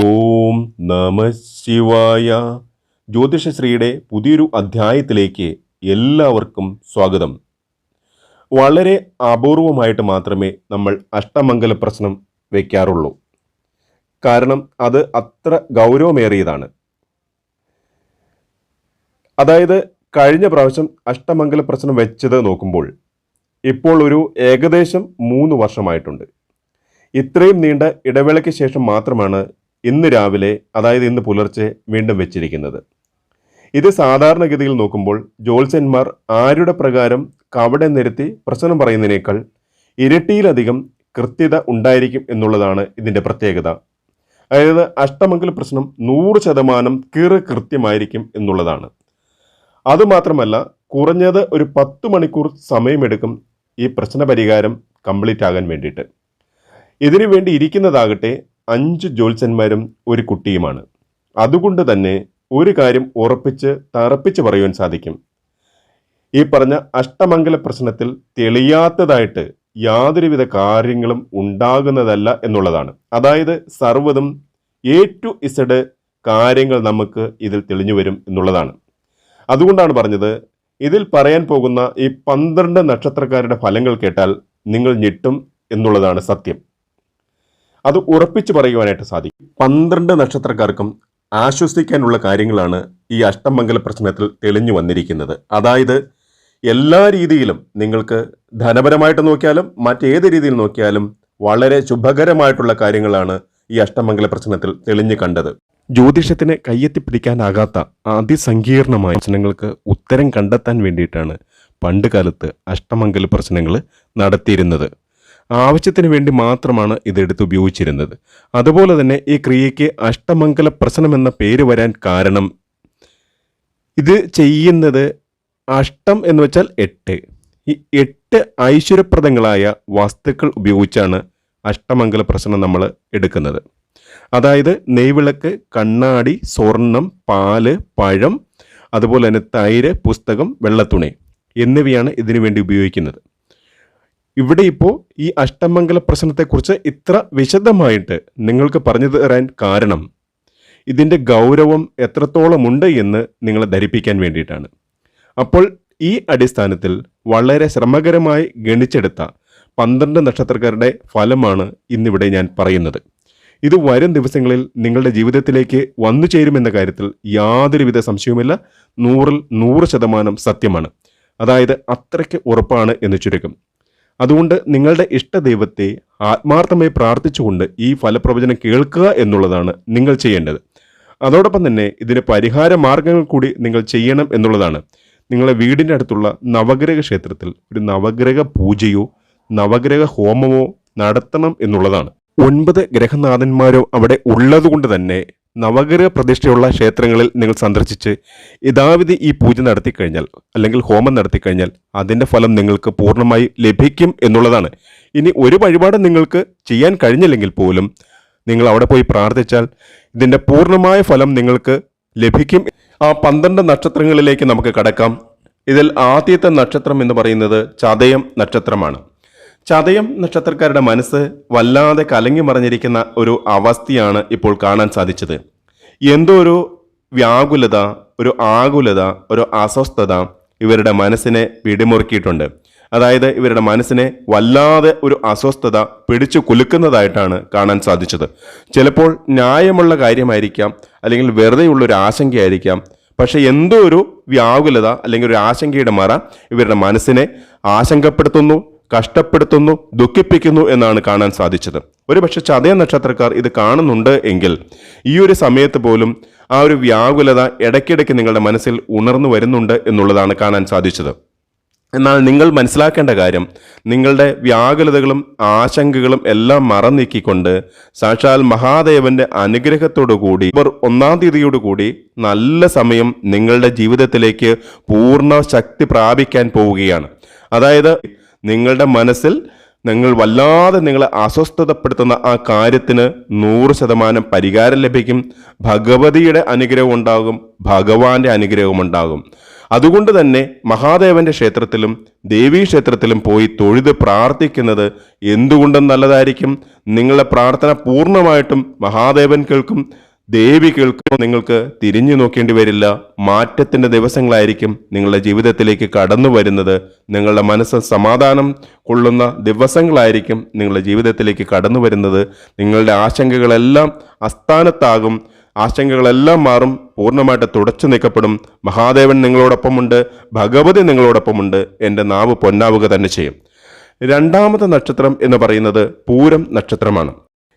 ഓം നമ ശിവായ. ജ്യോതിഷശ്രീയുടെ പുതിയൊരു അധ്യായത്തിലേക്ക് എല്ലാവർക്കും സ്വാഗതം. വളരെ അപൂർവമായിട്ട് മാത്രമേ നമ്മൾ അഷ്ടമംഗല പ്രശ്നം വയ്ക്കാറുള്ളൂ കാരണം അത് അത്ര ഗൗരവമേറിയതാണ്. അതായത് കഴിഞ്ഞ പ്രാവശ്യം അഷ്ടമംഗല പ്രശ്നം വെച്ചത് നോക്കുമ്പോൾ ഇപ്പോൾ ഒരു ഏകദേശം മൂന്ന് വർഷമായിട്ടുണ്ട്. ഇത്രയും നീണ്ട ഇടവേളയ്ക്ക് ശേഷം മാത്രമാണ് ഇന്ന് രാവിലെ അതായത് ഇന്ന് പുലർച്ചെ വീണ്ടും വെച്ചിരിക്കുന്നത്. ഇത് സാധാരണഗതിയിൽ നോക്കുമ്പോൾ ജ്യോത്സ്യന്മാർ ആരുടെ പ്രകാരം കവടെ നിരത്തി പ്രശ്നം പറയുന്നതിനേക്കാൾ ഇരട്ടിയിലധികം കൃത്യത ഉണ്ടായിരിക്കും എന്നുള്ളതാണ് ഇതിന്റെ പ്രത്യേകത. അതായത് അഷ്ടമംഗൽ പ്രശ്നം നൂറ് ശതമാനം കീറ് കൃത്യമായിരിക്കും എന്നുള്ളതാണ്. അതുമാത്രമല്ല കുറഞ്ഞത് ഒരു പത്ത് മണിക്കൂർ സമയമെടുക്കും ഈ പ്രശ്ന പരിഹാരം കംപ്ലീറ്റ് ആകാൻ വേണ്ടിയിട്ട്. ഇതിനു വേണ്ടി ഇരിക്കുന്നതാകട്ടെ അഞ്ച് ജ്യോത്സ്യന്മാരും ഒരു കുട്ടിയുമാണ്. അതുകൊണ്ട് തന്നെ ഒരു കാര്യം ഉറപ്പിച്ച് തറപ്പിച്ച് പറയുവാൻ സാധിക്കും. ഈ പറഞ്ഞ അഷ്ടമംഗല പ്രശ്നത്തിൽ തെളിയാത്തതായിട്ട് യാതൊരുവിധ കാര്യങ്ങളും ഉണ്ടാകുന്നതല്ല എന്നുള്ളതാണ്. അതായത് സർവതും എ ടു ഇസഡ് കാര്യങ്ങൾ നമുക്ക് ഇതിൽ തെളിഞ്ഞു വരും എന്നുള്ളതാണ്. അതുകൊണ്ടാണ് പറഞ്ഞത് ഇതിൽ പറയാൻ പോകുന്ന ഈ പന്ത്രണ്ട് നക്ഷത്രക്കാരുടെ ഫലങ്ങൾ കേട്ടാൽ നിങ്ങൾ ഞെട്ടും എന്നുള്ളതാണ് സത്യം. അത് ഉറപ്പിച്ചു പറയുവാനായിട്ട് സാധിക്കും. പന്ത്രണ്ട് നക്ഷത്രക്കാർക്കും ആശ്വസിക്കാനുള്ള കാര്യങ്ങളാണ് ഈ അഷ്ടമംഗല പ്രശ്നത്തിൽ തെളിഞ്ഞു വന്നിരിക്കുന്നത്. അതായത് എല്ലാ രീതിയിലും നിങ്ങൾക്ക് ധനപരമായിട്ട് നോക്കിയാലും മറ്റേത് രീതിയിൽ നോക്കിയാലും വളരെ ശുഭകരമായിട്ടുള്ള കാര്യങ്ങളാണ് ഈ അഷ്ടമംഗല പ്രശ്നത്തിൽ തെളിഞ്ഞു കണ്ടത്. ജ്യോതിഷത്തിന് കയ്യെത്തിപ്പിടിക്കാനാകാത്ത അതിസങ്കീർണമായ പ്രശ്നങ്ങൾക്ക് ഉത്തരം കണ്ടെത്താൻ വേണ്ടിയിട്ടാണ് പണ്ട് കാലത്ത് അഷ്ടമംഗല പ്രശ്നങ്ങൾ നടത്തിയിരുന്നത്. ആവശ്യത്തിന് വേണ്ടി മാത്രമാണ് ഇതെടുത്ത് ഉപയോഗിച്ചിരുന്നത്. അതുപോലെ തന്നെ ഈ ക്രിയയ്ക്ക് അഷ്ടമംഗല പ്രശ്നം എന്ന പേര് വരാൻ കാരണം ഇത് ചെയ്യുന്നത് അഷ്ടം എന്ന് വെച്ചാൽ എട്ട്. ഈ എട്ട് ഐശ്വര്യപ്രദങ്ങളായ വസ്തുക്കൾ ഉപയോഗിച്ചാണ് അഷ്ടമംഗല പ്രശ്നം നമ്മൾ എടുക്കുന്നത്. അതായത് നെയ്വിളക്ക് കണ്ണാടി സ്വർണം പാൽ പഴം അതുപോലെ തന്നെ തൈര് പുസ്തകം വെള്ളത്തുണി എന്നിവയാണ് ഇതിനു വേണ്ടി ഉപയോഗിക്കുന്നത്. ഇവിടെ ഇപ്പോൾ ഈ അഷ്ടമംഗല പ്രശ്നത്തെക്കുറിച്ച് ഇത്ര വിശദമായിട്ട് നിങ്ങൾക്ക് പറഞ്ഞു തരാൻ കാരണം ഇതിന്റെ ഗൗരവം എത്രത്തോളമുണ്ട് എന്ന് നിങ്ങളെ ധരിപ്പിക്കാൻ വേണ്ടിയിട്ടാണ്. അപ്പോൾ ഈ അടിസ്ഥാനത്തിൽ വളരെ ശ്രമകരമായി ഗണിച്ചെടുത്ത പന്ത്രണ്ട് നക്ഷത്രക്കാരുടെ ഫലമാണ് ഇന്നിവിടെ ഞാൻ പറയുന്നത്. ഇത് വരും ദിവസങ്ങളിൽ നിങ്ങളുടെ ജീവിതത്തിലേക്ക് വന്നു ചേരുമെന്ന കാര്യത്തിൽ യാതൊരുവിധ സംശയവുമില്ല. നൂറിൽ നൂറ് ശതമാനം സത്യമാണ്. അതായത് അത്രയ്ക്ക് ഉറപ്പാണ് എന്ന് ചുരുക്കം. അതുകൊണ്ട് നിങ്ങളുടെ ഇഷ്ടദൈവത്തെ ആത്മാർത്ഥമായി പ്രാർത്ഥിച്ചുകൊണ്ട് ഈ ഫലപ്രവചനം കേൾക്കുക എന്നുള്ളതാണ് നിങ്ങൾ ചെയ്യേണ്ടത്. അതോടൊപ്പം തന്നെ ഇതിന് പരിഹാര മാർഗങ്ങൾ കൂടി നിങ്ങൾ ചെയ്യണം എന്നുള്ളതാണ്. നിങ്ങളെ വീടിന്റെ അടുത്തുള്ള നവഗ്രഹ ക്ഷേത്രത്തിൽ ഒരു നവഗ്രഹ പൂജയോ നവഗ്രഹ ഹോമമോ നടത്തണം എന്നുള്ളതാണ്. ഒൻപത് ഗ്രഹനാഥന്മാരോ അവിടെ ഉള്ളതുകൊണ്ട് തന്നെ നവഗ്രഹ പ്രതിഷ്ഠയുള്ള ക്ഷേത്രങ്ങളിൽ നിങ്ങൾ സന്ദർശിച്ച് യഥാവിധി ഈ പൂജ നടത്തിക്കഴിഞ്ഞാൽ അല്ലെങ്കിൽ ഹോമം നടത്തിക്കഴിഞ്ഞാൽ അതിന്റെ ഫലം നിങ്ങൾക്ക് പൂർണമായി ലഭിക്കും എന്നുള്ളതാണ്. ഇനി ഒരു വഴിപാട് നിങ്ങൾക്ക് ചെയ്യാൻ കഴിഞ്ഞില്ലെങ്കിൽ പോലും നിങ്ങൾ അവിടെ പോയി പ്രാർത്ഥിച്ചാൽ ഇതിന്റെ പൂർണമായ ഫലം നിങ്ങൾക്ക് ലഭിക്കും. ആ പന്ത്രണ്ട് നക്ഷത്രങ്ങളിലേക്ക് നമുക്ക് കടക്കാം. ഇതിൽ ആദ്യത്തെ നക്ഷത്രം എന്ന് പറയുന്നത് ചതയം നക്ഷത്രമാണ്. ചതയം നക്ഷത്രക്കാരുടെ മനസ്സ് വല്ലാതെ കലങ്ങി മറിഞ്ഞിരിക്കുന്ന ഒരു അവസ്ഥയാണ് ഇപ്പോൾ കാണാൻ സാധിച്ചത്. എന്തോ ഒരു വ്യാകുലത ഒരു ആകുലത ഒരു അസ്വസ്ഥത ഇവരുടെ മനസ്സിനെ പിടിമുറുക്കിയിട്ടുണ്ട്. അതായത് ഇവരുടെ മനസ്സിനെ വല്ലാതെ ഒരു അസ്വസ്ഥത പിടിച്ചു കുലുക്കുന്നതായിട്ടാണ് കാണാൻ സാധിച്ചത്. ചിലപ്പോൾ ന്യായമുള്ള കാര്യമായിരിക്കാം അല്ലെങ്കിൽ വെറുതെയുള്ള ഒരു ആശങ്കയായിരിക്കാം. പക്ഷേ എന്തോ ഒരു വ്യാകുലത അല്ലെങ്കിൽ ഒരു ആശങ്കയുടെ മറ ഇവരുടെ മനസ്സിനെ ആശങ്കപ്പെടുത്തുന്നു കഷ്ടപ്പെടുത്തുന്നു ദുഃഖിപ്പിക്കുന്നു എന്നാണ് കാണാൻ സാധിച്ചത്. ഒരുപക്ഷെ ചതയ നക്ഷത്രക്കാർ ഇത് കാണുന്നുണ്ട് എങ്കിൽ ഈ ഒരു സമയത്ത് പോലും ആ ഒരു വ്യാകുലത ഇടയ്ക്കിടയ്ക്ക് നിങ്ങളുടെ മനസ്സിൽ ഉണർന്നു വരുന്നുണ്ട് എന്നുള്ളതാണ് കാണാൻ സാധിച്ചത്. എന്നാൽ നിങ്ങൾ മനസ്സിലാക്കേണ്ട കാര്യം നിങ്ങളുടെ വ്യാകുലതകളും ആശങ്കകളും എല്ലാം മറന്നീക്കിക്കൊണ്ട് സാക്ഷാൽ മഹാദേവന്റെ അനുഗ്രഹത്തോടു കൂടി ഇവർ ഒന്നാം തീയതിയോടുകൂടി നല്ല സമയം നിങ്ങളുടെ ജീവിതത്തിലേക്ക് പൂർണ ശക്തി പ്രാപിക്കാൻ പോവുകയാണ്. അതായത് നിങ്ങളുടെ മനസ്സിൽ നിങ്ങൾ വല്ലാതെ നിങ്ങളെ അസ്വസ്ഥതപ്പെടുത്തുന്ന ആ കാര്യത്തിന് നൂറ് ശതമാനം പരിഹാരം ലഭിക്കും. ഭഗവതിയുടെ അനുഗ്രഹം ഉണ്ടാകും ഭഗവാന്റെ അനുഗ്രഹം ഉണ്ടാകും. അതുകൊണ്ട് തന്നെ മഹാദേവന്റെ ക്ഷേത്രത്തിലും ദേവീ ക്ഷേത്രത്തിലും പോയി തൊഴുത് പ്രാർത്ഥിക്കുന്നത് എന്തുകൊണ്ടും നല്ലതായിരിക്കും. നിങ്ങളുടെ പ്രാർത്ഥന പൂർണമായിട്ടും മഹാദേവൻ കേൾക്കും. ദേവി കേൾക്കുമ്പോൾ നിങ്ങൾക്ക് തിരിഞ്ഞു നോക്കേണ്ടി വരില്ല. മാറ്റത്തിന്റെ ദിവസങ്ങളായിരിക്കും നിങ്ങളുടെ ജീവിതത്തിലേക്ക് കടന്നു വരുന്നത്. നിങ്ങളുടെ മനസ്സ് സമാധാനം കൊള്ളുന്ന ദിവസങ്ങളായിരിക്കും നിങ്ങളുടെ ജീവിതത്തിലേക്ക് കടന്നു വരുന്നത്. നിങ്ങളുടെ ആശങ്കകളെല്ലാം അസ്ഥാനത്താകും. ആശങ്കകളെല്ലാം മാറും. പൂർണമായിട്ട് തുടച്ചു നീക്കപ്പെടും. മഹാദേവൻ നിങ്ങളോടൊപ്പമുണ്ട്. ഭഗവതി നിങ്ങളോടൊപ്പമുണ്ട്. എന്റെ നാവ് പൊന്നാവുക തന്നെ ചെയ്യും. രണ്ടാമത്തെ നക്ഷത്രം എന്ന് പറയുന്നത് പൂരം നക്ഷത്രമാണ്.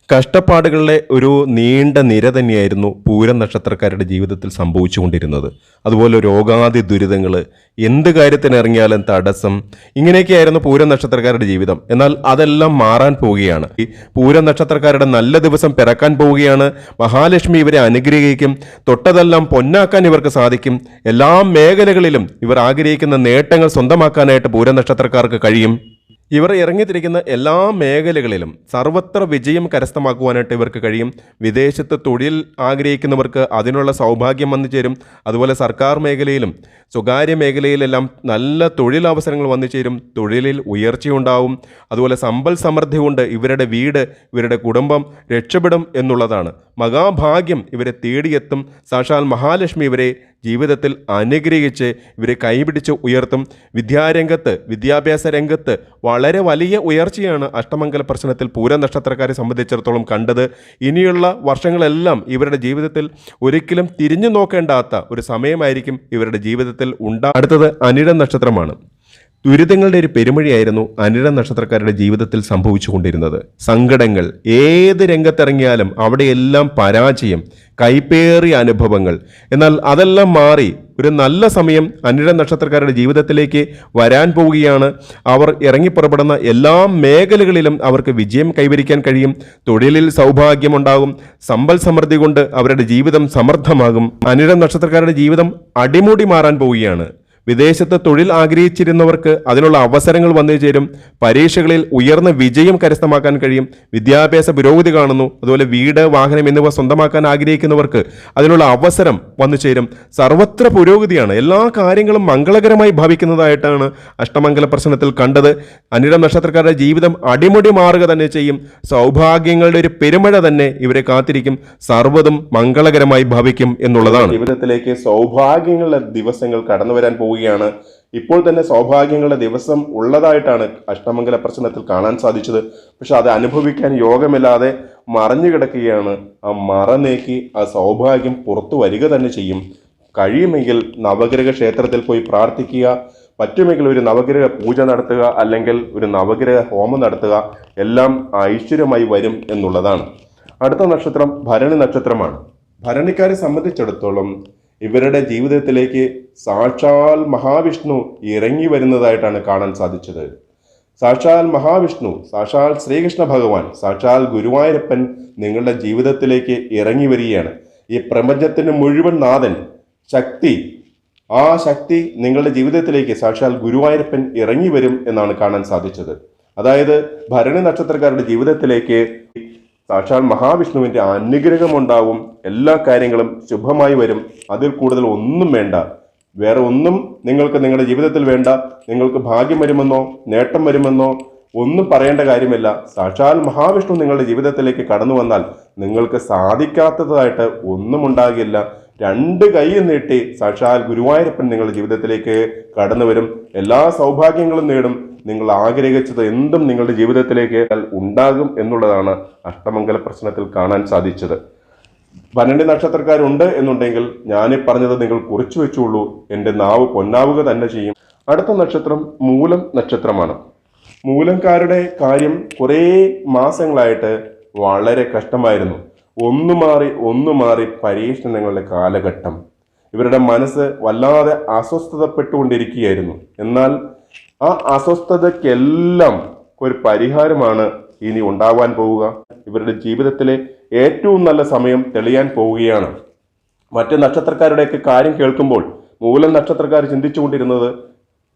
കഷ്ടപ്പാടുകളുടെ ഒരു നീണ്ട നിര തന്നെയായിരുന്നു പൂരം നക്ഷത്രക്കാരുടെ ജീവിതത്തിൽ സംഭവിച്ചുകൊണ്ടിരുന്നത്. അതുപോലെ രോഗാദി ദുരിതങ്ങൾ എന്ത് കാര്യത്തിന് ഇറങ്ങിയാലും തടസ്സം ഇങ്ങനെയൊക്കെയായിരുന്നു പൂരം നക്ഷത്രക്കാരുടെ ജീവിതം. എന്നാൽ അതെല്ലാം മാറാൻ പോവുകയാണ്. ഈ പൂരം നക്ഷത്രക്കാരുടെ നല്ല ദിവസം പിറക്കാൻ പോവുകയാണ്. മഹാലക്ഷ്മി ഇവരെ അനുഗ്രഹിക്കും. തൊട്ടതെല്ലാം പൊന്നാക്കാൻ ഇവർക്ക് സാധിക്കും. എല്ലാ മേഖലകളിലും ഇവർ ആഗ്രഹിക്കുന്ന നേട്ടങ്ങൾ സ്വന്തമാക്കാനായിട്ട് പൂരം നക്ഷത്രക്കാർക്ക് കഴിയും. ഇവർ ഇറങ്ങിത്തിരിക്കുന്ന എല്ലാ മേഖലകളിലും സർവത്ര വിജയം കരസ്ഥമാക്കുവാനായിട്ട് ഇവർക്ക് കഴിയും. വിദേശത്ത് തൊഴിൽ ആഗ്രഹിക്കുന്നവർക്ക് അതിനുള്ള സൗഭാഗ്യം വന്നു ചേരും. അതുപോലെ സർക്കാർ മേഖലയിലും സ്വകാര്യ മേഖലയിലെല്ലാം നല്ല തൊഴിലവസരങ്ങൾ വന്നു ചേരും. തൊഴിലിൽ ഉയർച്ചയുണ്ടാവും. അതുപോലെ സമ്പൽ സമൃദ്ധി കൊണ്ട് ഇവരുടെ വീട് ഇവരുടെ കുടുംബം രക്ഷപ്പെടും എന്നുള്ളതാണ്. മഹാഭാഗ്യം ഇവരെ തേടിയെത്തും. സാക്ഷാൽ മഹാലക്ഷ്മി ഇവരെ ജീവിതത്തിൽ അനുഗ്രഹിച്ച് ഇവരെ കൈപിടിച്ച് ഉയർത്തും. വിദ്യാരംഗത്ത് വിദ്യാഭ്യാസ രംഗത്ത് വളരെ വലിയ ഉയർച്ചയാണ് അഷ്ടമംഗല പ്രശ്നത്തിൽ പൂര നക്ഷത്രക്കാരെ സംബന്ധിച്ചിടത്തോളം കണ്ടത്. ഇനിയുള്ള വർഷങ്ങളെല്ലാം ഇവരുടെ ജീവിതത്തിൽ ഒരിക്കലും തിരിഞ്ഞു നോക്കേണ്ടാത്ത ഒരു സമയമായിരിക്കും ഇവരുടെ ജീവിതത്തിൽ ഉണ്ടാ അടുത്തത് അനിഴ നക്ഷത്രമാണ്. ദുരിതങ്ങളുടെ ഒരു പെരുമഴയായിരുന്നു അനിഴ നക്ഷത്രക്കാരുടെ ജീവിതത്തിൽ സംഭവിച്ചുകൊണ്ടിരുന്നത്. സങ്കടങ്ങൾ ഏത് രംഗത്തിറങ്ങിയാലും അവിടെയെല്ലാം പരാജയം കൈപ്പേറിയ അനുഭവങ്ങൾ. എന്നാൽ അതെല്ലാം മാറി ഒരു നല്ല സമയം അനിഴ നക്ഷത്രക്കാരുടെ ജീവിതത്തിലേക്ക് വരാൻ പോവുകയാണ്. അവർ ഇറങ്ങിപ്പുറപ്പെടുന്ന എല്ലാ മേഖലകളിലും അവർക്ക് വിജയം കൈവരിക്കാൻ കഴിയും. തൊഴിലിൽ സൗഭാഗ്യമുണ്ടാകും. സമ്പൽ സമൃദ്ധി കൊണ്ട് അവരുടെ ജീവിതം സമർത്ഥമാകും അനിഴ നക്ഷത്രക്കാരുടെ ജീവിതം അടിമുടി മാറാൻ പോവുകയാണ്. വിദേശത്ത് തൊഴിൽ ആഗ്രഹിച്ചിരുന്നവർക്ക് അതിനുള്ള അവസരങ്ങൾ വന്നു ചേരും. പരീക്ഷകളിൽ ഉയർന്ന വിജയം കരസ്ഥമാക്കാൻ കഴിയും. വിദ്യാഭ്യാസ പുരോഗതി കാണുന്നു. അതുപോലെ വീട് വാഹനം എന്നിവ സ്വന്തമാക്കാൻ ആഗ്രഹിക്കുന്നവർക്ക് അതിനുള്ള അവസരം വന്നു ചേരും. സർവത്ര പുരോഗതിയാണ്. എല്ലാ കാര്യങ്ങളും മംഗളകരമായി ഭവിക്കുന്നതായിട്ടാണ് അഷ്ടമംഗല പ്രശ്നത്തിൽ കണ്ടത്. അനിട നക്ഷത്രക്കാരുടെ ജീവിതം അടിമുടി മാറുക തന്നെ ചെയ്യും. സൗഭാഗ്യങ്ങളുടെ ഒരു പെരുമഴ തന്നെ ഇവരെ കാത്തിരിക്കും. സർവതും മംഗളകരമായി ഭവിക്കും എന്നുള്ളതാണ്. ജീവിതത്തിലേക്ക് സൗഭാഗ്യങ്ങളുടെ ദിവസങ്ങൾ കടന്നു വരാൻ പോവുകയാണ്. ഇപ്പോൾ തന്നെ സൗഭാഗ്യങ്ങളുടെ ദിവസം ഉള്ളതായിട്ടാണ് അഷ്ടമംഗല പ്രശ്നത്തിൽ കാണാൻ സാധിച്ചത്. പക്ഷെ അത് അനുഭവിക്കാൻ യോഗമില്ലാതെ മറഞ്ഞു കിടക്കുകയാണ്. ആ മറ നീക്കി ആ സൗഭാഗ്യം പുറത്തു വരിക തന്നെ ചെയ്യും. കഴിയുമെങ്കിൽ നവഗ്രഹ ക്ഷേത്രത്തിൽ പോയി പ്രാർത്ഥിക്കുക. പറ്റുമെങ്കിൽ ഒരു നവഗ്രഹ പൂജ നടത്തുക അല്ലെങ്കിൽ ഒരു നവഗ്രഹ ഹോമം നടത്തുക. എല്ലാം ഐശ്വര്യമായി വരും എന്നുള്ളതാണ്. അടുത്ത നക്ഷത്രം ഭരണി നക്ഷത്രമാണ്. ഭരണിക്കാരെ സംബന്ധിച്ചിടത്തോളം ഇവരുടെ ജീവിതത്തിലേക്ക് സാക്ഷാൽ മഹാവിഷ്ണു ഇറങ്ങി വരുന്നതായിട്ടാണ് കാണാൻ സാധിച്ചത്. സാക്ഷാൽ മഹാവിഷ്ണു സാക്ഷാൽ ശ്രീകൃഷ്ണ ഭഗവാൻ സാക്ഷാൽ ഗുരുവായൂരപ്പൻ നിങ്ങളുടെ ജീവിതത്തിലേക്ക് ഇറങ്ങി വരികയാണ്. ഈ പ്രപഞ്ചത്തിന് മുഴുവൻ നാഥൻ ശക്തി ആ ശക്തി നിങ്ങളുടെ ജീവിതത്തിലേക്ക് സാക്ഷാൽ ഗുരുവായൂരപ്പൻ ഇറങ്ങി വരും എന്നാണ് കാണാൻ സാധിച്ചത്. അതായത് ഭരണി നക്ഷത്രക്കാരുടെ ജീവിതത്തിലേക്ക് സാക്ഷാൽ മഹാവിഷ്ണുവിന്റെ അനുഗ്രഹം ഉണ്ടാവും എല്ലാ കാര്യങ്ങളും ശുഭമായി വരും. അതിൽ കൂടുതൽ ഒന്നും വേണ്ട. വേറെ ഒന്നും നിങ്ങൾക്ക് നിങ്ങളുടെ ജീവിതത്തിൽ വേണ്ട. നിങ്ങൾക്ക് ഭാഗ്യം വരുമെന്നോ നേട്ടം വരുമെന്നോ ഒന്നും പറയേണ്ട കാര്യമില്ല. സാക്ഷാൽ മഹാവിഷ്ണു നിങ്ങളുടെ ജീവിതത്തിലേക്ക് കടന്നു വന്നാൽ നിങ്ങൾക്ക് സാധിക്കാത്തതായിട്ട് ഒന്നും ഉണ്ടാകില്ല. രണ്ട് കൈ നീട്ടി സാക്ഷാൽ ഗുരുവായൂരപ്പൻ നിങ്ങളുടെ ജീവിതത്തിലേക്ക് കടന്നു വരും. എല്ലാ സൗഭാഗ്യങ്ങളും നേടും. നിങ്ങൾ ആഗ്രഹിച്ചത് എന്തും നിങ്ങളുടെ ജീവിതത്തിലേക്ക് ഉണ്ടാകും എന്നുള്ളതാണ് അഷ്ടമംഗല പ്രശ്നത്തിൽ കാണാൻ സാധിച്ചത്. പന്ത്രണ്ട് നക്ഷത്രക്കാരുണ്ട് എന്നുണ്ടെങ്കിൽ ഞാൻ പറഞ്ഞത് നിങ്ങൾ കുറിച്ചു വെച്ചുള്ളൂ. എന്റെ നാവ് പൊന്നാവുക തന്നെ ചെയ്യും. അടുത്ത നക്ഷത്രം മൂലം നക്ഷത്രമാണ്. മൂലംകാരുടെ കാര്യം കുറേ മാസങ്ങളായിട്ട് വളരെ കഷ്ടമായിരുന്നു. ഒന്നു മാറി ഒന്നു മാറി പരീക്ഷണങ്ങളുടെ കാലഘട്ടം. ഇവരുടെ മനസ്സ് വല്ലാതെ അസ്വസ്ഥതപ്പെട്ടുകൊണ്ടിരിക്കുകയായിരുന്നു. എന്നാൽ ആ അസ്വസ്ഥതയ്ക്കെല്ലാം ഒരു പരിഹാരമാണ് ഇനി ഉണ്ടാവാൻ പോവുക. ഇവരുടെ ജീവിതത്തിലെ ഏറ്റവും നല്ല സമയം തെളിയാൻ പോവുകയാണ്. മറ്റ് നക്ഷത്രക്കാരുടെയൊക്കെ കാര്യം കേൾക്കുമ്പോൾ മൂലം നക്ഷത്രക്കാർ ചിന്തിച്ചുകൊണ്ടിരുന്നത്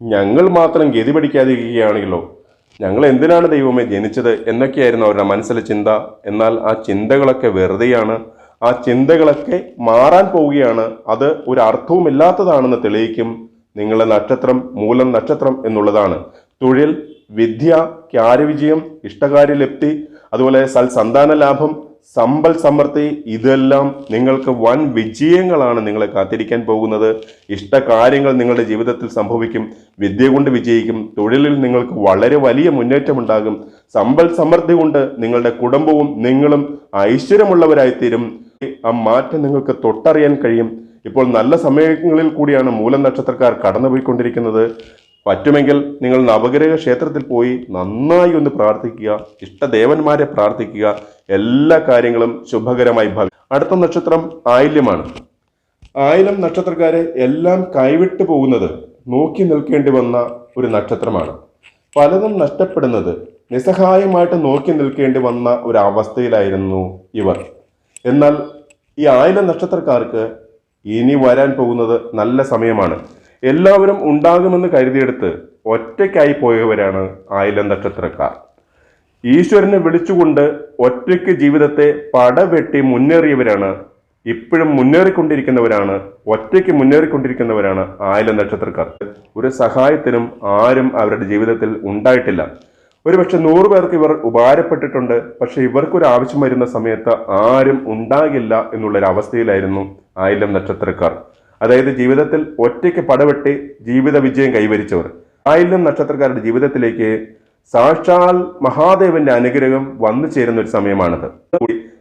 ഞങ്ങൾ മാത്രം ഗതി പിടിക്കാതിരിക്കുകയാണെങ്കിലോ? ഞങ്ങൾ എന്തിനാണ് ദൈവമേ ജനിച്ചത്? എന്നൊക്കെയായിരുന്നു അവരുടെ മനസ്സിലെ ചിന്ത. എന്നാൽ ആ ചിന്തകളൊക്കെ വെറുതെയാണ്. ആ ചിന്തകളൊക്കെ മാറാൻ പോവുകയാണ്. അത് ഒരു അർത്ഥവുമില്ലാത്തതാണെന്ന് തെളിയിക്കും. നിങ്ങളുടെ നക്ഷത്രം മൂലം നക്ഷത്രം എന്നുള്ളതാണ്. തൊഴിൽ വിദ്യ കാര്യവിജയം ഇഷ്ടകാര്യലപ്തി അതുപോലെ സൽസന്താന ലാഭം സമ്പൽ സമൃദ്ധി ഇതെല്ലാം നിങ്ങൾക്ക് വൻ വിജയങ്ങളാണ് നിങ്ങളെ കാത്തിരിക്കാൻ പോകുന്നത്. ഇഷ്ട കാര്യങ്ങൾ നിങ്ങളുടെ ജീവിതത്തിൽ സംഭവിക്കും. വിദ്യ കൊണ്ട് വിജയിക്കും. തൊഴിലിൽ നിങ്ങൾക്ക് വളരെ വലിയ മുന്നേറ്റമുണ്ടാകും. സമ്പൽ സമൃദ്ധി കൊണ്ട് നിങ്ങളുടെ കുടുംബവും നിങ്ങളും ഐശ്വര്യമുള്ളവരായിത്തീരും. ആ മാറ്റം നിങ്ങൾക്ക് തൊട്ടറിയാൻ കഴിയും. ഇപ്പോൾ നല്ല സമയങ്ങളിൽ കൂടിയാണ് മൂലനക്ഷത്രക്കാർ കടന്നുപോയിക്കൊണ്ടിരിക്കുന്നത്. പറ്റുമെങ്കിൽ നിങ്ങൾ നവഗ്രഹ ക്ഷേത്രത്തിൽ പോയി നന്നായി ഒന്ന് പ്രാർത്ഥിക്കുക ഇഷ്ടദേവന്മാരെ പ്രാർത്ഥിക്കുക എല്ലാ കാര്യങ്ങളും ശുഭകരമായി ഭവി അടുത്ത നക്ഷത്രം ആയില്യമാണ്. ആയിലം നക്ഷത്രക്കാരെ എല്ലാം കൈവിട്ടു പോകുന്നത് നോക്കി നിൽക്കേണ്ടി വന്ന ഒരു നക്ഷത്രമാണ്. പലതും നഷ്ടപ്പെടുന്നത് നിസ്സഹായമായിട്ട് നോക്കി നിൽക്കേണ്ടി വന്ന ഒരു അവസ്ഥയിലായിരുന്നു ഇവർ. എന്നാൽ ഈ ആയിലം നക്ഷത്രക്കാർക്ക് ഇനി വരാൻ പോകുന്നത് നല്ല സമയമാണ്. എല്ലാവരും ഉണ്ടാകുമെന്ന് കരുതിയെടുത്ത് ഒറ്റയ്ക്കായി പോയവരാണ് ആയിരം നക്ഷത്രക്കാർ. ഈശ്വരനെ വിളിച്ചുകൊണ്ട് ഒറ്റയ്ക്ക് ജീവിതത്തെ പടവെട്ടി മുന്നേറിയവരാണ് ഇപ്പോഴും മുന്നേറിക്കൊണ്ടിരിക്കുന്നവരാണ് ഒറ്റയ്ക്ക് മുന്നേറിക്കൊണ്ടിരിക്കുന്നവരാണ് ആയില നക്ഷത്രക്കാർ. ഒരു സഹായത്തിനും ആരും അവരുടെ ജീവിതത്തിൽ ഉണ്ടായിട്ടില്ല. ഒരുപക്ഷെ നൂറ് പേർക്ക് ഇവർ ഉപകാരപ്പെട്ടിട്ടുണ്ട് പക്ഷെ ഇവർക്കൊരു ആവശ്യം വരുന്ന സമയത്ത് ആരും ഉണ്ടാകില്ല എന്നുള്ളൊരു അവസ്ഥയിലായിരുന്നു ആയിലം നക്ഷത്രക്കാർ. അതായത് ജീവിതത്തിൽ ഒറ്റയ്ക്ക് പടവെട്ടി ജീവിത വിജയം കൈവരിച്ചവർ. ആയിലും നക്ഷത്രക്കാരുടെ ജീവിതത്തിലേക്ക് സാക്ഷാൽ മഹാദേവന്റെ അനുഗ്രഹം വന്നു ചേരുന്ന ഒരു സമയമാണിത്.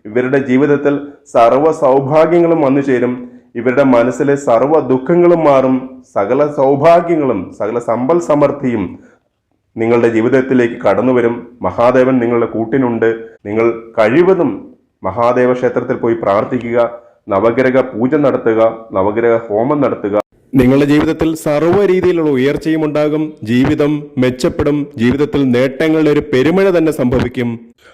ഇവരുടെ ജീവിതത്തിൽ സർവ സൗഭാഗ്യങ്ങളും വന്നു ചേരും. ഇവരുടെ മനസ്സിലെ സർവ ദുഃഖങ്ങളും മാറും. സകല സൗഭാഗ്യങ്ങളും സകല സമ്പൽ സമൃദ്ധിയും നിങ്ങളുടെ ജീവിതത്തിലേക്ക് കടന്നു വരും. മഹാദേവൻ നിങ്ങളുടെ കൂട്ടിനുണ്ട്. നിങ്ങൾ കഴിവതും മഹാദേവ ക്ഷേത്രത്തിൽ പോയി പ്രാർത്ഥിക്കുക. നവഗ്രഹ പൂജ നടത്തുക നവഗ്രഹ ഹോമം നടത്തുക. നിങ്ങളുടെ ജീവിതത്തിൽ സർവ രീതിയിലുള്ള ഉയർച്ചയും ഉണ്ടാകും ജീവിതം മെച്ചപ്പെടും ജീവിതത്തിൽ നേട്ടങ്ങളുടെ ഒരു പെരുമഴ തന്നെ സംഭവിക്കും.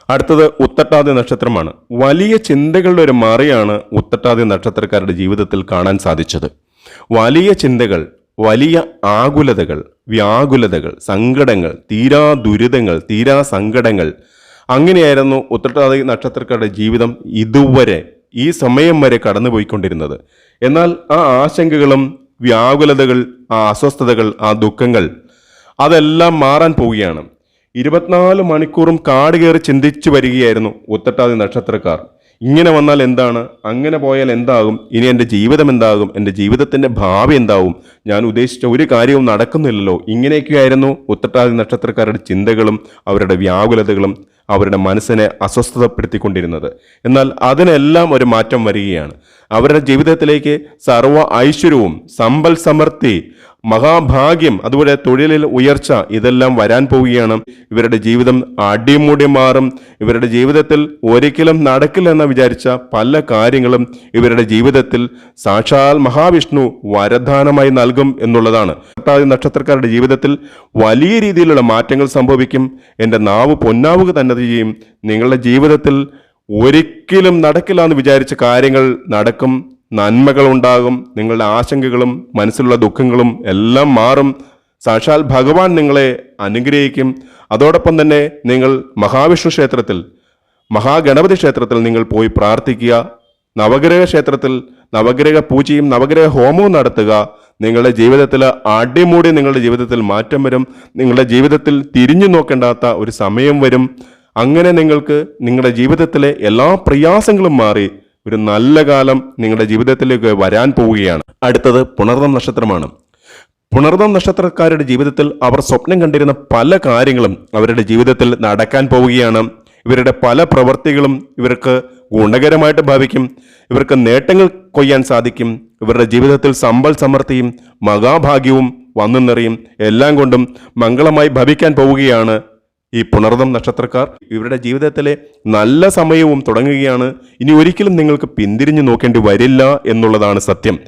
അടുത്തത് ഉത്തട്ടാതി നക്ഷത്രമാണ്. വലിയ ചിന്തകളുടെ ഒരു മാറിയാണ് ഉത്തട്ടാതി നക്ഷത്രക്കാരുടെ ജീവിതത്തിൽ കാണാൻ സാധിച്ചത്. വലിയ ചിന്തകൾ വലിയ ആകുലതകൾ വ്യാകുലതകൾ സങ്കടങ്ങൾ തീരാ ദുരിതങ്ങൾ തീരാ സങ്കടങ്ങൾ. അങ്ങനെയായിരുന്നു ഉത്തട്ടാതി നക്ഷത്രക്കാരുടെ ജീവിതം ഇതുവരെ ഈ സമയം വരെ കടന്നുപോയിക്കൊണ്ടിരുന്നത്. എന്നാൽ ആ ആശങ്കകളും വ്യാകുലതകൾ ആ അസ്വസ്ഥതകൾ ആ ദുഃഖങ്ങൾ അതെല്ലാം മാറാൻ പോവുകയാണ്. ഇരുപത്തിനാല് മണിക്കൂറും കാട് കയറി ചിന്തിച്ചു വരികയായിരുന്നു ഉത്തട്ടാതി നക്ഷത്രക്കാർ. ഇങ്ങനെ വന്നാൽ എന്താണ്? അങ്ങനെ പോയാൽ എന്താകും? ഇനി എന്റെ ജീവിതം എന്താകും? എന്റെ ജീവിതത്തിന്റെ ഭാവി എന്താകും ഞാൻ ഉദ്ദേശിച്ച ഒരു കാര്യവും നടക്കുന്നില്ലല്ലോ. ഇങ്ങനെയൊക്കെയായിരുന്നു ഉത്തട്ടാതി നക്ഷത്രക്കാരുടെ ചിന്തകളും അവരുടെ വ്യാകുലതകളും. അവരുടെ മനസ്സിനെ അസ്വസ്ഥതപ്പെടുത്തിക്കൊണ്ടിരുന്നത്. എന്നാൽ അതിനെല്ലാം ഒരു മാറ്റം വരികയാണ്. അവരുടെ ജീവിതത്തിലേക്ക് സർവ ഐശ്വര്യവും സമ്പൽ സമൃദ്ധി മഹാഭാഗ്യം അതുപോലെ തൊഴിലിൽ ഉയർച്ച ഇതെല്ലാം വരാൻ പോവുകയാണ്. ഇവരുടെ ജീവിതം അടിമുടി മാറും. ഇവരുടെ ജീവിതത്തിൽ ഒരിക്കലും നടക്കില്ലെന്ന് വിചാരിച്ച പല കാര്യങ്ങളും ഇവരുടെ ജീവിതത്തിൽ സാക്ഷാൽ മഹാവിഷ്ണു വരദാനമായി നൽകും എന്നുള്ളതാണ്. നക്ഷത്രക്കാരുടെ ജീവിതത്തിൽ വലിയ രീതിയിലുള്ള മാറ്റങ്ങൾ സംഭവിക്കും. എന്റെ നാവ് പൊന്നാവുക തന്നെ ചെയ്യും. നിങ്ങളുടെ ജീവിതത്തിൽ ഒരിക്കലും നടക്കില്ല എന്ന് വിചാരിച്ച കാര്യങ്ങൾ നടക്കും നന്മകൾ ഉണ്ടാകും നിങ്ങളുടെ ആശങ്കകളും മനസ്സിലുള്ള ദുഃഖങ്ങളും എല്ലാം മാറും. സാക്ഷാൽ ഭഗവാൻ നിങ്ങളെ അനുഗ്രഹിക്കും. അതോടൊപ്പം തന്നെ നിങ്ങൾ മഹാവിഷ്ണു ക്ഷേത്രത്തിൽ മഹാഗണപതി ക്ഷേത്രത്തിൽ നിങ്ങൾ പോയി പ്രാർത്ഥിക്കുക. നവഗ്രഹ ക്ഷേത്രത്തിൽ നവഗ്രഹ പൂജയും നവഗ്രഹ ഹോമവും നടത്തുക. നിങ്ങളുടെ ജീവിതത്തിൽ അടിമൂടി നിങ്ങളുടെ ജീവിതത്തിൽ മാറ്റം വരും. നിങ്ങളുടെ ജീവിതത്തിൽ തിരിഞ്ഞു നോക്കേണ്ടാത്ത ഒരു സമയം വരും. അങ്ങനെ നിങ്ങൾക്ക് നിങ്ങളുടെ ജീവിതത്തിലെ എല്ലാ പ്രയാസങ്ങളും മാറി ഒരു നല്ല കാലം നിങ്ങളുടെ ജീവിതത്തിലേക്ക് വരാൻ പോവുകയാണ്. അടുത്തത് പുണർദം നക്ഷത്രമാണ്. പുണർദം നക്ഷത്രക്കാരുടെ ജീവിതത്തിൽ അവർ സ്വപ്നം കണ്ടിരുന്ന പല കാര്യങ്ങളും അവരുടെ ജീവിതത്തിൽ നടക്കാൻ പോവുകയാണ്. ഇവരുടെ പല പ്രവൃത്തികളും ഇവർക്ക് ഗുണകരമായിട്ട് ഭാവിക്കും. ഇവർക്ക് നേട്ടങ്ങൾ കൊയ്യാൻ സാധിക്കും. ഇവരുടെ ജീവിതത്തിൽ സമ്പൽ സമൃദ്ധിയും മഹാഭാഗ്യവും വന്നു നിറയും. എല്ലാം കൊണ്ടും മംഗളമായി ഭവിക്കാൻ പോവുകയാണ്. ഈ പുണർന്നം നക്ഷത്രക്കാർ ഇവരുടെ ജീവിതത്തിലെ നല്ല സമയവും തുടങ്ങുകയാണ്. ഇനി ഒരിക്കലും നിങ്ങൾക്ക് പിന്തിരിഞ്ഞു നോക്കേണ്ടി വരില്ല എന്നുള്ളതാണ് സത്യം.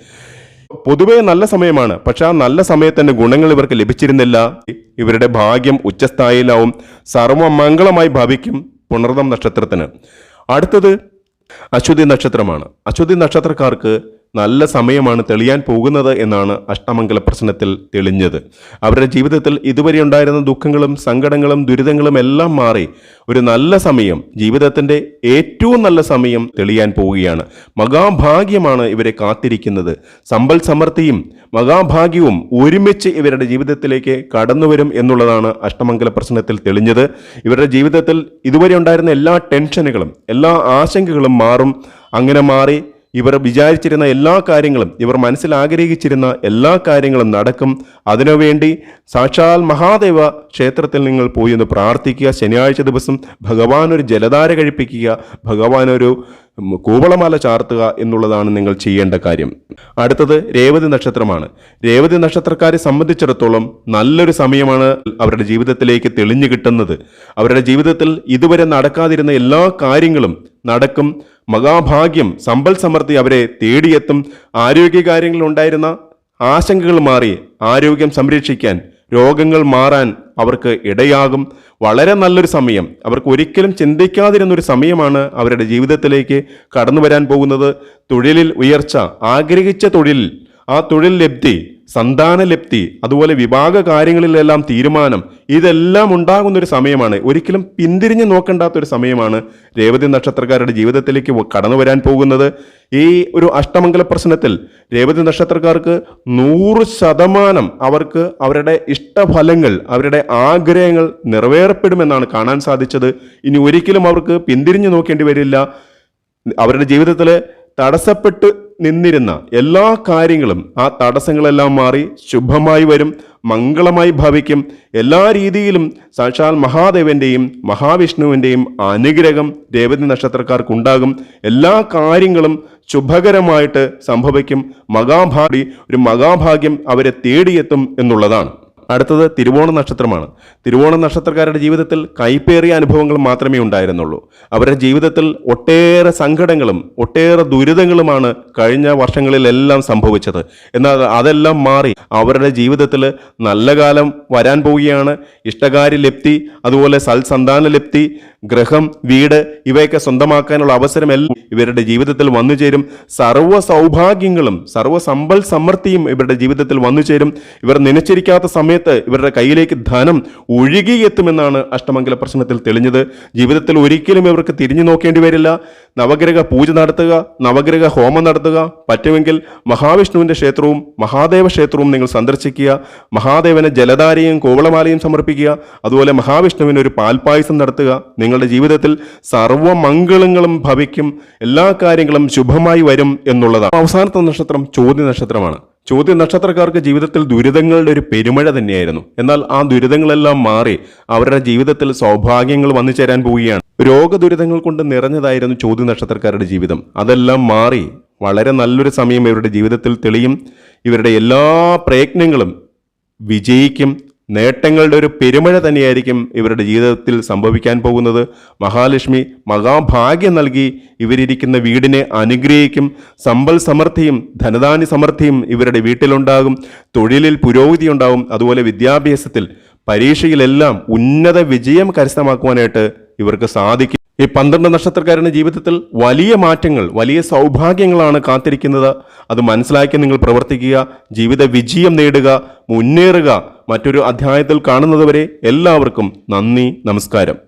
പൊതുവേ നല്ല സമയമാണ്. പക്ഷെ ആ നല്ല സമയത്തിന്റെ ഗുണങ്ങൾ ഇവർക്ക് ലഭിച്ചിരുന്നില്ല. ഇവരുടെ ഭാഗ്യം ഉച്ചസ്ഥായിലാവും. സർവമംഗളമായി ഭവിക്കും പുണർന്നം നക്ഷത്രത്തിന്. അടുത്തത് അശ്വതി നക്ഷത്രമാണ്. അശ്വതി നക്ഷത്രക്കാർക്ക് നല്ല സമയമാണ് തെളിയാൻ പോകുന്നത് എന്നാണ് അഷ്ടമംഗല പ്രശ്നത്തിൽ തെളിഞ്ഞത്. അവരുടെ ജീവിതത്തിൽ ഇതുവരെ ഉണ്ടായിരുന്ന ദുഃഖങ്ങളും സങ്കടങ്ങളും ദുരിതങ്ങളും എല്ലാം മാറി ഒരു നല്ല സമയം ജീവിതത്തിന്റെ ഏറ്റവും നല്ല സമയം തെളിയാൻ പോവുകയാണ്. മഹാഭാഗ്യമാണ് ഇവരെ കാത്തിരിക്കുന്നത്. സമ്പൽ സമൃദ്ധിയും മഹാഭാഗ്യവും ഒരുമിച്ച് ഇവരുടെ ജീവിതത്തിലേക്ക് കടന്നുവരും എന്നുള്ളതാണ് അഷ്ടമംഗല പ്രശ്നത്തിൽ തെളിഞ്ഞത്. ഇവരുടെ ജീവിതത്തിൽ ഇതുവരെ ഉണ്ടായിരുന്ന എല്ലാ ടെൻഷനുകളും എല്ലാ ആശങ്കകളും മാറും. അങ്ങനെ മാറി ഇവർ വിചാരിച്ചിരുന്ന എല്ലാ കാര്യങ്ങളും ഇവർ മനസ്സിൽ ആഗ്രഹിച്ചിരുന്ന എല്ലാ കാര്യങ്ങളും നടക്കും. അതിനുവേണ്ടി സാക്ഷാൽ മഹാദേവ ക്ഷേത്രത്തിൽ നിങ്ങൾ പോയി ഒന്ന് പ്രാർത്ഥിക്കുക. ശനിയാഴ്ച ദിവസം ഭഗവാൻ ഒരു ജലധാര കഴിപ്പിക്കുക. ഭഗവാൻ ഒരു കൂവളമാല ചാർത്തുക എന്നുള്ളതാണ് നിങ്ങൾ ചെയ്യേണ്ട കാര്യം. അടുത്തത് രേവതി നക്ഷത്രമാണ്. രേവതി നക്ഷത്രക്കാരെ സംബന്ധിച്ചിടത്തോളം നല്ലൊരു സമയമാണ് അവരുടെ ജീവിതത്തിലേക്ക് തെളിഞ്ഞു കിട്ടുന്നത്. അവരുടെ ജീവിതത്തിൽ ഇതുവരെ നടക്കാതിരുന്ന എല്ലാ കാര്യങ്ങളും നടക്കും. മഹാഭാഗ്യം സമ്പൽ സമൃദ്ധി അവരെ തേടിയെത്തും. ആരോഗ്യകാര്യങ്ങളിൽ ഉണ്ടായിരുന്ന ആശങ്കകൾ മാറി ആരോഗ്യം സംരക്ഷിക്കാൻ രോഗങ്ങൾ മാറാൻ അവർക്ക് ഇടയാകും. വളരെ നല്ലൊരു സമയം. അവർക്ക് ഒരിക്കലും ചിന്തിക്കാതിരുന്നൊരു സമയമാണ് അവരുടെ ജീവിതത്തിലേക്ക് കടന്നു വരാൻ പോകുന്നത്. തൊഴിലിൽ ഉയർച്ച. ആഗ്രഹിച്ച തൊഴിൽ. ആ തൊഴിൽ ലബ്ധി. സന്താന ലബ്ധി അതുപോലെ വിഭാഗ കാര്യങ്ങളിലെല്ലാം തീരുമാനം ഇതെല്ലാം ഉണ്ടാകുന്ന ഒരു സമയമാണ്. ഒരിക്കലും പിന്തിരിഞ്ഞ് നോക്കേണ്ടാത്ത ഒരു സമയമാണ് രേവതി നക്ഷത്രക്കാരുടെ ജീവിതത്തിലേക്ക് കടന്നു വരാൻ പോകുന്നത്. ഈ ഒരു അഷ്ടമംഗല പ്രശ്നത്തിൽ രേവതി നക്ഷത്രക്കാർക്ക് നൂറ് ശതമാനം അവർക്ക് അവരുടെ ഇഷ്ടഫലങ്ങൾ അവരുടെ ആഗ്രഹങ്ങൾ നിറവേറപ്പെടുമെന്നാണ് കാണാൻ സാധിച്ചത്. ഇനി ഒരിക്കലും അവർക്ക് പിന്തിരിഞ്ഞ് നോക്കേണ്ടി വരില്ല. അവരുടെ ജീവിതത്തിൽ തടസ്സപ്പെട്ട് നിന്നിരുന്ന എല്ലാ കാര്യങ്ങളും ആ തടസ്സങ്ങളെല്ലാം മാറി ശുഭമായി വരും മംഗളമായി ഭവിക്കും. എല്ലാ രീതിയിലും സാക്ഷാൽ മഹാദേവന്റെയും മഹാവിഷ്ണുവിന്റെയും അനുഗ്രഹം രേവതി നക്ഷത്രക്കാർക്കുണ്ടാകും. എല്ലാ കാര്യങ്ങളും ശുഭകരമായിട്ട് സംഭവിക്കും. മഹാഭാഗ്യ ഒരു മഹാഭാഗ്യം അവരെ തേടിയെത്തും എന്നുള്ളതാണ്. അടുത്തത് തിരുവോണ നക്ഷത്രമാണ്. തിരുവോണ നക്ഷത്രക്കാരുടെ ജീവിതത്തിൽ കൈപ്പേറിയ അനുഭവങ്ങൾ മാത്രമേ ഉണ്ടായിരുന്നുള്ളൂ. അവരുടെ ജീവിതത്തിൽ ഒട്ടേറെ സങ്കടങ്ങളും ഒട്ടേറെ ദുരിതങ്ങളുമാണ് കഴിഞ്ഞ വർഷങ്ങളിലെല്ലാം സംഭവിച്ചത്. എന്നാൽ അതെല്ലാം മാറി അവരുടെ ജീവിതത്തിൽ നല്ല കാലം വരാൻ പോവുകയാണ്. ഇഷ്ടകാരി ലപ്തി അതുപോലെ സൽസന്താന ലപ്തി ഗ്രഹം വീട് ഇവയൊക്കെ സ്വന്തമാക്കാനുള്ള അവസരമെല്ലാം ഇവരുടെ ജീവിതത്തിൽ വന്നു ചേരും. സർവ സൗഭാഗ്യങ്ങളും സർവ സമ്പൽ സമൃദ്ധിയും ഇവരുടെ ജീവിതത്തിൽ വന്നു ചേരും. ഇവർ നനച്ചിരിക്കാത്ത സമയത്ത് ഇവരുടെ കയ്യിലേക്ക് ധനം ഒഴുകിയെത്തുമെന്നാണ് അഷ്ടമംഗല പ്രശ്നത്തിൽ തെളിഞ്ഞത്. ജീവിതത്തിൽ ഒരിക്കലും ഇവർക്ക് തിരിഞ്ഞു നോക്കേണ്ടി വരില്ല. നവഗ്രഹ പൂജ നടത്തുക നവഗ്രഹ ഹോമം നടത്തുക പറ്റുമെങ്കിൽ മഹാവിഷ്ണുവിന്റെ ക്ഷേത്രവും മഹാദേവ ക്ഷേത്രവും നിങ്ങൾ സന്ദർശിക്കുക. മഹാദേവന് ജലധാരയും കോവളമാലയും സമർപ്പിക്കുക. അതുപോലെ മഹാവിഷ്ണുവിന് ഒരു പാൽപായസം നടത്തുക. നിങ്ങളുടെ ജീവിതത്തിൽ സർവമംഗളങ്ങളും ഭവിക്കും. എല്ലാ കാര്യങ്ങളും ശുഭമായി വരും എന്നുള്ളതാണ്. അവസാനത്തെ നക്ഷത്രം ചോദ്യ നക്ഷത്രമാണ്. ചോദ്യ നക്ഷത്രക്കാർക്ക് ജീവിതത്തിൽ ദുരിതങ്ങളുടെ ഒരു പെരുമഴ തന്നെയായിരുന്നു. എന്നാൽ ആ ദുരിതങ്ങളെല്ലാം മാറി അവരുടെ ജീവിതത്തിൽ സൗഭാഗ്യങ്ങൾ വന്നു ചേരാൻ പോവുകയാണ്. രോഗദുരിതങ്ങൾ കൊണ്ട് നിറഞ്ഞതായിരുന്നു ചോദ്യ നക്ഷത്രക്കാരുടെ ജീവിതം. അതെല്ലാം മാറി വളരെ നല്ലൊരു സമയം ഇവരുടെ ജീവിതത്തിൽ തെളിയും. ഇവരുടെ എല്ലാ പ്രയത്നങ്ങളും വിജയിക്കും. നേട്ടങ്ങളുടെ ഒരു പെരുമഴ തന്നെയായിരിക്കും ഇവരുടെ ജീവിതത്തിൽ സംഭവിക്കാൻ പോകുന്നത്. മഹാലക്ഷ്മി മഹാഭാഗ്യം നൽകി ഇവരിയ്ക്കുന്ന വീടിനെ അനുഗ്രഹിക്കും. സമ്പൽ സമൃദ്ധിയും ധനധാന്യ സമൃദ്ധിയും ഇവരുടെ വീട്ടിലുണ്ടാകും. തൊഴിലിൽ പുരോഗതി ഉണ്ടാകും അതുപോലെ വിദ്യാഭ്യാസത്തിൽ പരീക്ഷയിലെല്ലാം ഉന്നത വിജയം കരസ്ഥമാക്കുവാനായിട്ട് ഇവർക്ക് സാധിക്കും. ഈ പന്ത്രണ്ട് നക്ഷത്രക്കാരുടെ ജീവിതത്തിൽ വലിയ മാറ്റങ്ങൾ വലിയ സൗഭാഗ്യങ്ങളാണ് കാത്തിരിക്കുന്നത്. അത് മനസ്സിലാക്കി നിങ്ങൾ പ്രവർത്തിക്കുക ജീവിത വിജയം നേടുക മുന്നേറുക. മറ്റൊരു അധ്യായത്തിൽ കാണുന്നതുവരെ എല്ലാവർക്കും നന്ദി നമസ്കാരം.